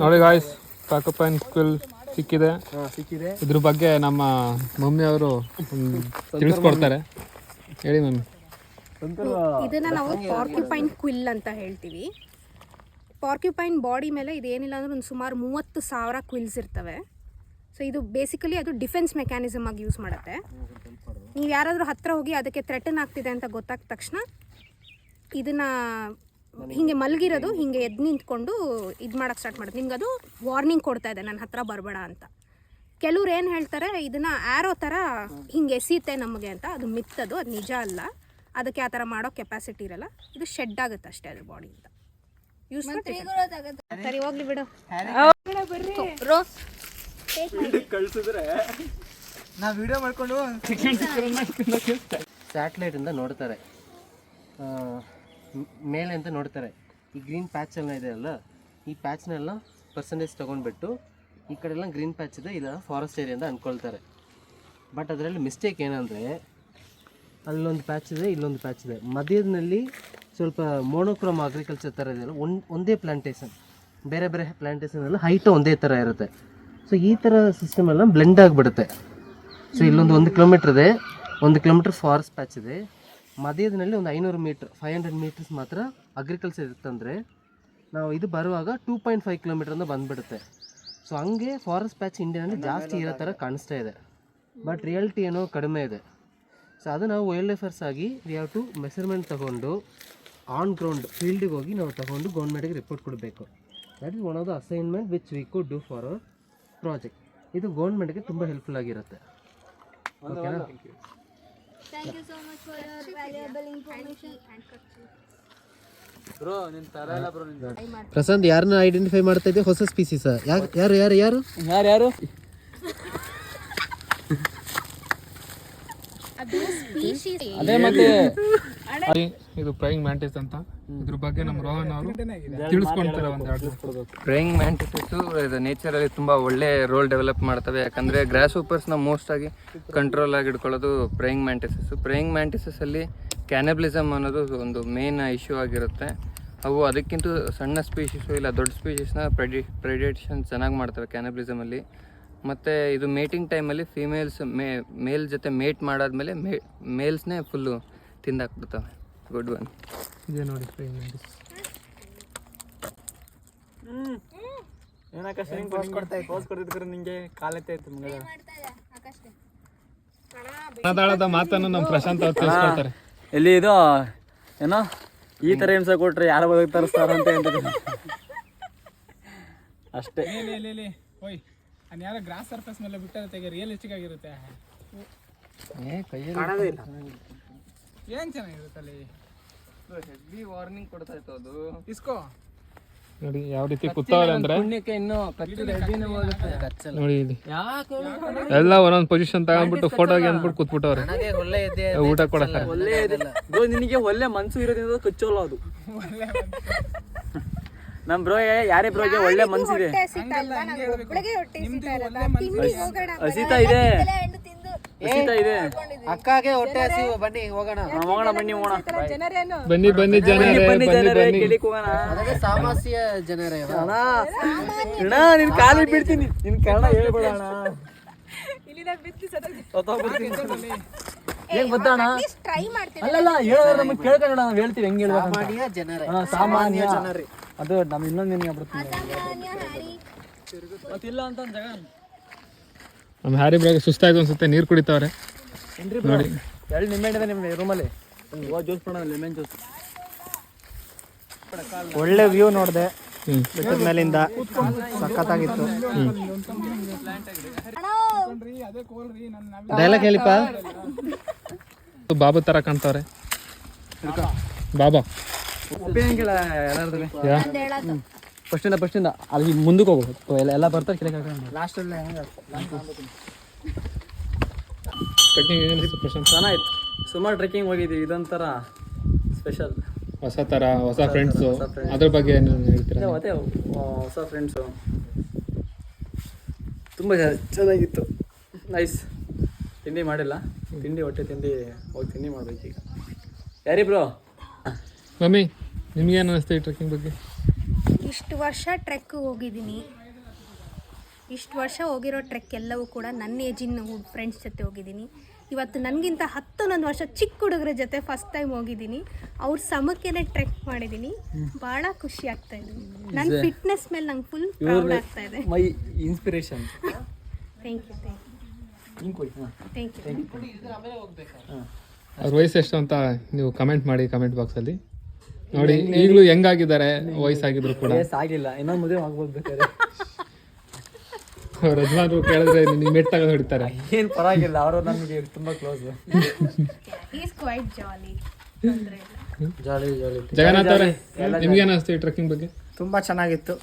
ನೋಡಿ guys ಕಾಕಪೈನ್ school ಸಿಕ್ಕಿದೆ. ಸಿಕ್ಕಿದೆ. ಇದ್ರ ಬಗ್ಗೆ ನಮ್ಮ ಮಮ್ಮಿ ಅವರು ತಿಳಿಸ್ಕೊಡ್ತಾರೆ. ಹೇಳಿ ಮಮ್ಮಿ. ಇದನ್ನ ನಾವು ಪಾರ್ಕ್ಯುಪೈನ್ ಕ್ವಿಲ್ ಅಂತ ಹೇಳ್ತೀವಿ. ಪಾರ್ಕ್ಯುಪೈನ್ ಬಾಡಿ ಮೇಲೆ ಇದೇನಿಲ್ಲ ಅಂದ್ರೆ ಒಂದು ಸುಮಾರು ಮೂವತ್ತು ಸಾವಿರ ಕ್ವಿಲ್ಸ್ ಇರ್ತವೆ. ಸೊ ಇದು ಬೇಸಿಕಲಿ ಅದು ಡಿಫೆನ್ಸ್ ಮೆಕ್ಯಾನಿಸಮ್ ಆಗಿ ಯೂಸ್ ಮಾಡುತ್ತೆ. ನೀವು ಯಾರಾದರೂ ಹತ್ರ ಹೋಗಿ ಅದಕ್ಕೆ ಥ್ರೆಟನ್ ಆಗ್ತಿದೆ ಅಂತ ಗೊತ್ತಾದ ತಕ್ಷಣ ಇದನ್ನ ಹಿಂಗೆ ಮಲಗಿರೋದು ಹಿಂಗೆ ಎದ್ದು ನಿಂತ್ಕೊಂಡು ಇದು ಮಾಡೋಕ್ಕೆ ಸ್ಟಾರ್ಟ್ ಮಾಡುತ್ತೆ ನಿಮ್ಗೆ ಅದು ವಾರ್ನಿಂಗ್ ಕೊಡ್ತಾ ಇದೆ ನನ್ನ ಹತ್ರ ಬರಬೇಡ ಅಂತ. ಕೆಲವ್ರು ಏನು ಹೇಳ್ತಾರೆ ಇದನ್ನ ಆ್ಯರೋ ಥರ ಹಿಂಗೆ ಎಸೀತೆ ನಮಗೆ ಅಂತ ಅದು ಮಿತ್ತದು ಅದು ನಿಜ ಅಲ್ಲ. ಅದಕ್ಕೆ ಆ ಥರ ಮಾಡೋ ಕೆಪಾಸಿಟಿ ಇರಲ್ಲ. ಇದು ಶೆಡ್ ಆಗುತ್ತೆ ಅಷ್ಟೇ ಅದ್ರ ಅಂತ. ಯೂಸ್ ಸರಿ ಹೋಗ್ಲಿ ಬಿಡು. ಕಳ್ಸಿದ್ರೆ. ನಾ ವಿಡಿಯೋ ಮಾಡ್ಕೊಂಡು ಸ್ಯಾಟಲೈಟ್ ಇಂದ ನೋಡ್ತಾರೆ. ಮೇಲೆ ಅಂತ ನೋಡ್ತಾರೆ. ಈ ಗ್ರೀನ್ ಪ್ಯಾಚ್ ಎಲ್ಲ ಇದೆ ಅಲ್ಲ? ಈ ಪ್ಯಾಚ್ನೆಲ್ಲ ಪರ್ಸೆಂಟೇಜ್ ತೊಗೊಂಡ್ಬಿಟ್ಟು ಈ ಕಡೆ ಗ್ರೀನ್ ಪ್ಯಾಚ್ ಇದೆ ಇದೆಲ್ಲ ಫಾರೆಸ್ಟ್ ಏರಿಯಾ ಅಂತ ಅಂದ್ಕೊಳ್ತಾರೆ ಬಟ್ ಅದರಲ್ಲಿ ಮಿಸ್ಟೇಕ್ ಏನಂದರೆ, ಅಲ್ಲೊಂದು ಪ್ಯಾಚ್ ಇದೆ, ಇಲ್ಲೊಂದು ಪ್ಯಾಚ್ ಇದೆ. ಮಧ್ಯದಲ್ಲಿ ಸ್ವಲ್ಪ ಮೋನೋಕ್ರೋಮ್ ಅಗ್ರಿಕಲ್ಚರ್ ಥರ ಇದೆಯಲ್ಲ ಒಂದು ಒಂದೇ ಪ್ಲಾಂಟೇಶನ್ ಬೇರೆ ಬೇರೆ ಪ್ಲಾಂಟೇಶನ್ ಎಲ್ಲ ಹೈಟ್ ಒಂದೇ ಥರ ಇರುತ್ತೆ. ಸೊ ಈ ಥರ ಸಿಸ್ಟಮ್ ಎಲ್ಲ ಬ್ಲೆಂಡ್ ಆಗಿಬಿಡುತ್ತೆ. ಸೊ ಇಲ್ಲೊಂದು ಒಂದು ಕಿಲೋಮೀಟ್ರ್ ಇದೆ, ಒಂದು ಕಿಲೋಮೀಟ್ರ್ ಫಾರೆಸ್ಟ್ ಪ್ಯಾಚ್ ಇದೆ. ಮಧ್ಯದಲ್ಲಿ ಒಂದು ಐನೂರು ಮೀಟ್ರ್ ಫೈವ್ ಹಂಡ್ರೆಡ್ ಮೀಟರ್ಸ್ ಮಾತ್ರ ಅಗ್ರಿಕಲ್ಚರ್ ಇತ್ತಂದರೆ ನಾವು ಇದು ಬರುವಾಗ ಟೂ ಪಾಯಿಂಟ್ ಫೈವ್ ಕಿಲೋಮೀಟ್ರಿಂದ ಬಂದುಬಿಡುತ್ತೆ. ಸೊ ಹಂಗೆ ಫಾರೆಸ್ಟ್ ಪ್ಯಾಚ್ ಇಂಡಿಯಾನಲ್ಲಿ ಜಾಸ್ತಿ ಇರೋ ಥರ ಕಾಣಿಸ್ತಾ ಇದೆ. ಬಟ್ ರಿಯಾಲಿಟಿ ಏನೋ ಕಡಿಮೆ ಇದೆ. ಸೊ ಅದು ನಾವು ವೈಲ್ಡ್ ಲೈಫರ್ಸ್ ಆಗಿ ವಿ ಹ್ಯಾವ್ ಟು ಮೆಸರ್ಮೆಂಟ್ ತಗೊಂಡು ಆನ್ ಗ್ರೌಂಡ್ ಫೀಲ್ಡಿಗೆ ಹೋಗಿ ನಾವು ತಗೊಂಡು ಗೌರ್ಮೆಂಟಿಗೆ ರಿಪೋರ್ಟ್ ಕೊಡಬೇಕು. That is one of the assignment which we could do for our project ಇದು ಗೌರ್ಮೆಂಟ್ಗೆ ತುಂಬ ಹೆಲ್ಪ್ಫುಲ್ ಆಗಿರುತ್ತೆ. ಓಕೆನಾ ಬ್ರೋ ನಿನ್ ತರ ಇಲ್ಲ ಬ್ರೋ ನಿನ್ ಪ್ರಶಾಂತ್ ಯಾರನ್ನ ಐಡೆಂಟಿಫೈ ಮಾಡ್ತಾ ಇದ್ದೆ ಹೊಸ ಸ್ಪೀಸೀಸ್ ಯಾರು ಯಾರು ಯಾರು ಯಾರು? ಯಾರು ಅದು ಮತ್ತೆ ಇದು ಪ್ರೈಂಗ್ ಮ್ಯಾಂಟಿಸ್ ಅಂತ. ಇದ್ರ ಬಗ್ಗೆ ನಮ್ಮ ರೋಹನ್ ಅವರು ತಿಳಿಸ್ಕೊಂತಾರೆ ಒಂದ್ ಎರಡು ಪ್ರೇಯಿಂಗ್ ಮ್ಯಾಂಟಿಸಸ್ಸು ಇದು ನೇಚರಲ್ಲಿ ತುಂಬ ಒಳ್ಳೆ ರೋಲ್ ಡೆವಲಪ್ ಮಾಡ್ತವೆ. ಯಾಕಂದರೆ ಗ್ರಾಸ್ ಸೂಪರ್ಸ್ನ ಮೋಸ್ಟ್ ಆಗಿ ಕಂಟ್ರೋಲ್ ಆಗಿ ಇಟ್ಕೊಳ್ಳೋದು ಪ್ರೇಯಿಂಗ್ ಮ್ಯಾಂಟಿಸಸ್ಸು ಪ್ರೇಯಿಂಗ್ ಮ್ಯಾಂಟಿಸಸ್ಸಲ್ಲಿ ಕ್ಯಾನಬ್ಲಿಸಮ್ ಅನ್ನೋದು ಒಂದು ಮೇನ್ ಇಶ್ಯೂ ಆಗಿರುತ್ತೆ. ಅವು ಅದಕ್ಕಿಂತ ಸಣ್ಣ ಸ್ಪೀಷೀಸು ಇಲ್ಲ ದೊಡ್ಡ ಸ್ಪೀಷೀಸ್ನ ಪ್ರೆಡಿ ಪ್ರೆಡಿಟೇಷನ್ ಚೆನ್ನಾಗಿ ಮಾಡ್ತವೆ ಕ್ಯಾನಬ್ಲಿಸಮಲ್ಲಿ ಮತ್ತು ಇದು ಮೇಟಿಂಗ್ ಟೈಮಲ್ಲಿ ಫಿಮೇಲ್ಸ್ ಮೇ ಮೇಲ್ ಜೊತೆ ಮೇಟ್ ಮಾಡಾದ್ಮೇಲೆ ಮೇ ಮೇಲ್ಸ್ನೇ ಫುಲ್ಲು ತಿಂದಾಕ್ಬಿಡ್ತವೆ. ಗುಡ್ ಒನ್ ಇದೆ ನೋಡಿ ಮಾತನ್ನು ನಮ್ಮ ಪ್ರಶಾಂತ್ ಅವ್ರು ತಿಳಿಸ್ಕೊಡ್ತಾರೆ. ಎಲ್ಲಿ ಇದು? ಏನೋ ಈ ತರ ಹಿಂಸೆ ಕೊಟ್ರೆ ಯಾರು ಬದುಕ್ತಾರೆ ಸರ್ ಅಂತ ಹೇಳ್ತಿದ್ರು ಅಷ್ಟೇ. ಅದು ಗ್ರಾಸ್ ಸರ್ಫೇಸ್ ಮೇಲೆ ಬಿಟ್ಟರೆ ತೆಗೆ ರಿಯಲಿಸ್ಟಿಕ್ ಆಗಿರುತ್ತೆ. ಏನ್ ಚೆನ್ನಾಗಿರುತ್ತೆ ಅಲ್ಲಿ ಹೆವಿ ವಾರ್ನಿಂಗ್ ಕೊಡ್ತಾ ಇತ್ತು ಅದು ಇಸ್ಕೋ. ನೋಡಿ ಯಾವ ರೀತಿ ಕೂತವ್ರೆ ಅಂದ್ರೆ? ಪುಣ್ಯಕ್ಕೆ ಇನ್ನೂ ಕಚ್ಚಿದ ಹೆವಿನೇ ಹೋಗುತ್ತೆ. ನೋಡಿ ಇಲ್ಲಿ ಯಾಕೆ ಎಲ್ಲ ಒಂದೊಂದು ಪೊಸಿಷನ್ ತಗೊಂಡ್ಬಿಟ್ಟು ಫೋಟೋಗೆ ಅಂದ್ಬಿಟ್ಟು ಕೂತ್ಬಿಟ್ಟವ್ರೆ. ನನಗೆ ಒಳ್ಳೆ ಇದೆ ಊಟ ಕೊಡಕ್ಕೆ. ಒಳ್ಳೆ ಇದೆ. ಬ್ರೋ ನಿನಗೆ ಒಳ್ಳೆ ಮನ್ಸು ಇರೋದ್ರಿಂದ ಕಚ್ಚೋಲ್ಲ ಅದು. ನಮ್ ಬ್ರೋ ಯಾರೇ ಬ್ರೋಗೆ ಒಳ್ಳೆ ಮನ್ಸಿದೆ. ಹಸಿತಾ ಇದೆ. ಹಸಿತಾ ಇದೆ. ಅಕ್ಕಗೆ ಹೊಟ್ಟೆ ಹಸಿವು. ಬನ್ನಿ ಹೋಗೋಣ. ಹೋಗೋಣ ಬನ್ನಿ ಹೋಗೋಣ. ಬನ್ನಿ ಬನ್ನಿ ಜನರೇ ಬನ್ನಿ ಬನ್ನಿ ಜನರೇ ಗೆಳಿಕ್ ಹೋಗೋಣ. ಸಾಮಾಸ್ಯ ಜನರೇ ಅಣ್ಣ ಅಣ್ಣ ನಿನ್ ಕಾಲಿ ಬಿಡ್ತೀನಿ. ನಿನ್ ಕನ್ನಡ ಹೇಳ್ಬೇಡ ಅಣ್ಣ ಟ್ರೈ ಮಾಡ್ತೀನಿ. ಅಲ್ಲಲ್ಲ ಹೇಳೋದು ನಮಗೆ ಕೇಳ್ಕೊಂಡ ನಾವು ಹೇಳ್ತೀವಿ ಹೆಂಗ್ ಹೇಳ್ಬೇಕು ಸಾಮಾನ್ಯ ಜನರೇ. ಅದು ನಮ್ ಇನ್ನೊಂದು ನಿನಗೆ ಬಿಡ್ತೀನಿ ಮತ್ತಿಲ್ಲ ಅಂತ ಒಂದ್ ಜಾಗ ನಮ್ಮ ಹ್ಯಾರಿ ಬ್ರಾಗ್ ಸುಸ್ತಾಯ್ತು ಅನ್ಸುತ್ತೆ ನೀರು ಕುಡಿತಾವ್ರೆ. ನೋಡಿ. ಎರಡು ನಿಂಬೆ ಇದೆ ನಿಮ್ಮ ರೂಮಲ್ಲಿ ಜ್ಯೂಸ್ ಮಾಡೋಣ ಲೆಮನ್ ಜ್ಯೂಸ್ ಒಳ್ಳೆ ವ್ಯೂ ನೋಡಿದೆ. ಬೆಟ್ಟದ ಮೇಲಿಂದ ಸಖತ್ತಾಗಿತ್ತು. ಡೈಲಾಗ್ ಹೇಳಿಪ್ಪ. ಬಾಬು ತರ ಕಾಣ್ತಾವ್ರೆ. ಬಾಬಾ. ಒಪ್ಪಿಯಂಗಿಲ್ಲ ಎಲ್ಲರದ್ದು ಫಸ್ಟಿಂದ ಫಸ್ಟಿಂದ ಅಲ್ಲಿ ಮುಂದಕ್ಕೆ ಹೋಗು. ಎಲ್ಲ ಎಲ್ಲ ಬರ್ತಾರೆ ಕೆಳಗೆ ಲಾಸ್ಟಲ್ಲಿ ಟ್ರೆಕ್ಕಿಂಗ್ ಏನಿತ್ತು ಪ್ರಶಾಂತ್ ಚೆನ್ನಾಗಿತ್ತು. ಸುಮಾರು ಟ್ರೆಕ್ಕಿಂಗ್ ಹೋಗಿದ್ದೀವಿ ಇದೊಂಥರ ಸ್ಪೆಷಲ್ ಹೊಸ ಥರ ಹೊಸ ಫ್ರೆಂಡ್ಸು ಅದ್ರ ಬಗ್ಗೆ ಏನು ಹೇಳ್ತೀರಾ ಅದೇ ಹೊಸ ಫ್ರೆಂಡ್ಸು ತುಂಬ ಚೆನ್ನಾಗಿತ್ತು. ನೈಸ್ ತಿಂಡಿ ಮಾಡಿಲ್ಲ. ತಿಂಡಿ ಹೊಟ್ಟೆ ತಿಂಡಿ ಹೋಗಿ ತಿಂಡಿ ಮಾಡ್ಬೇಕು ಈಗ. ಯಾರಿ ಬ್ರೋ ಮಮ್ಮಿ ನಿಮ್ಗೇನು ಅನಿಸ್ತು ಈ ಟ್ರೆಕ್ಕಿಂಗ್ ಬಗ್ಗೆ? ಇಷ್ಟು ವರ್ಷ ಟ್ರೆಕ್ ಹೋಗಿದ್ದೀನಿ. ಇಷ್ಟು ವರ್ಷ ಹೋಗಿರೋ ಟ್ರೆಕ್ ಎಲ್ಲವೂ ಕೂಡ ನನ್ನ ಏಜಿನ ಫ್ರೆಂಡ್ಸ್ ಜೊತೆ ಹೋಗಿದ್ದೀನಿ. ಇವತ್ತು ನನಗಿಂತ ಹತ್ತೊಂದೊಂದು ವರ್ಷ ಚಿಕ್ಕ ಹುಡುಗರ ಜೊತೆ ಫಸ್ಟ್ ಟೈಮ್ ಹೋಗಿದ್ದೀನಿ. ಅವ್ರ ಸಮಕ್ಕೇನೆ ಟ್ರೆಕ್ ಮಾಡಿದ್ದೀನಿ. ಭಾಳ ಖುಷಿ ಆಗ್ತಾ ಇದೆ. ನನ್ನ ಫಿಟ್ನೆಸ್ ಮೇಲೆ ನಂಗೆ ಫುಲ್ ಪ್ರೌಡ್ ಆಗ್ತಾ ಇದೆ. My inspiration thank you thank you thank you ಅವ್ರ ವಯಸ್ಸು ಎಷ್ಟು ಅಂತ ನೀವು ಕಮೆಂಟ್ ಮಾಡಿ ಕಮೆಂಟ್ ಬಾಕ್ಸಲ್ಲಿ ನೋಡಿ ಈಗಲೂ ಹೆಂಗಾಗಿದ್ದಾರೆ? ವಯಸ್ಸಾಗಿದ್ರು ಕೂಡ. ಆಗಿಲ್ಲ ಇನ್ನೊಂದು ಮದುವೆ ಆಗ್ಬೋದು ಬೇಕಾದ್ರೆ. ಅವ್ರ ಯಜಮಾನರು ಕೇಳಿದ್ರೆ ನೀವು ಮೆಟ್ಟಾಗ ತಗೊಂಡು ಹೊಡಿತಾರೆ. ಏನು ಪರವಾಗಿಲ್ಲ ಅವರು ನಮಗೆ ತುಂಬಾ ಕ್ಲೋಸ್ ಜಾಲಿ ಜಾಲಿ ಜಾಲಿ ಜಗನ್ನಾಥ್ ಅವರೇ ನಿಮ್ಗೆ ಅನಿಸ್ತು ಈ ಟ್ರೆಕ್ಕಿಂಗ್ ಬಗ್ಗೆ? ತುಂಬಾ ಚೆನ್ನಾಗಿತ್ತು.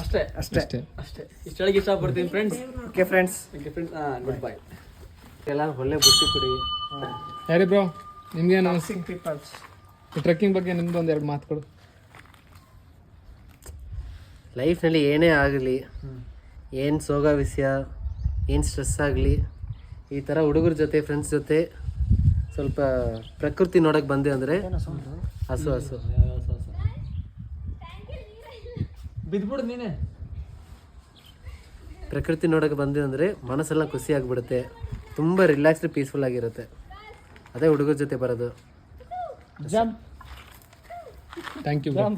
ಅಷ್ಟೇ ಅಷ್ಟೇ. ಅಷ್ಟೇ. ಅಷ್ಟೇ. ಇಷ್ಟೊಳಗೆ ಇಷ್ಟಪಡ್ತೀನಿ friends okay friends okay friends ಹಾಂ ಗುಡ್ ಬೈ ಎಲ್ಲ ಒಳ್ಳೆ ಬುತ್ತಿ ಕೊಡಿ. ಯಾರಿ ಬ್ರೋ ನಿಮ್ಗೆ ಏನು ಸಿಂಗ್ ಪೀಪಲ್ಸ್ ಟ್ರೆಕ್ಕಿಂಗ್ ಬಗ್ಗೆ ನಿಮ್ದು ಒಂದೆರಡು ಮಾತುಗಳು ಲೈಫ್ನಲ್ಲಿ ಏನೇ ಆಗಲಿ ಏನು ಸೋಗ ವಿಷಯ ಏನು ಸ್ಟ್ರೆಸ್ ಆಗಲಿ ಈ ಥರ ಹುಡುಗರ ಜೊತೆ ಫ್ರೆಂಡ್ಸ್ ಜೊತೆ ಸ್ವಲ್ಪ ಪ್ರಕೃತಿ ನೋಡೋಕೆ ಬಂದೆ ಅಂದರೆ ಹಸು ಹಸು. ಬಿದ್ಬಿಡು ನೀನೆ. ಪ್ರಕೃತಿ ನೋಡೋಕೆ ಬಂದೆ ಅಂದರೆ ಮನಸ್ಸೆಲ್ಲ ಖುಷಿ ಆಗಿಬಿಡುತ್ತೆ. ತುಂಬ ರಿಲ್ಯಾಕ್ಸ್ಡ್ ಪೀಸ್ಫುಲ್ ಆಗಿರುತ್ತೆ. ಅದೇ ಹುಡುಗರ ಜೊತೆ ಬರೋದು. Jump thank you bro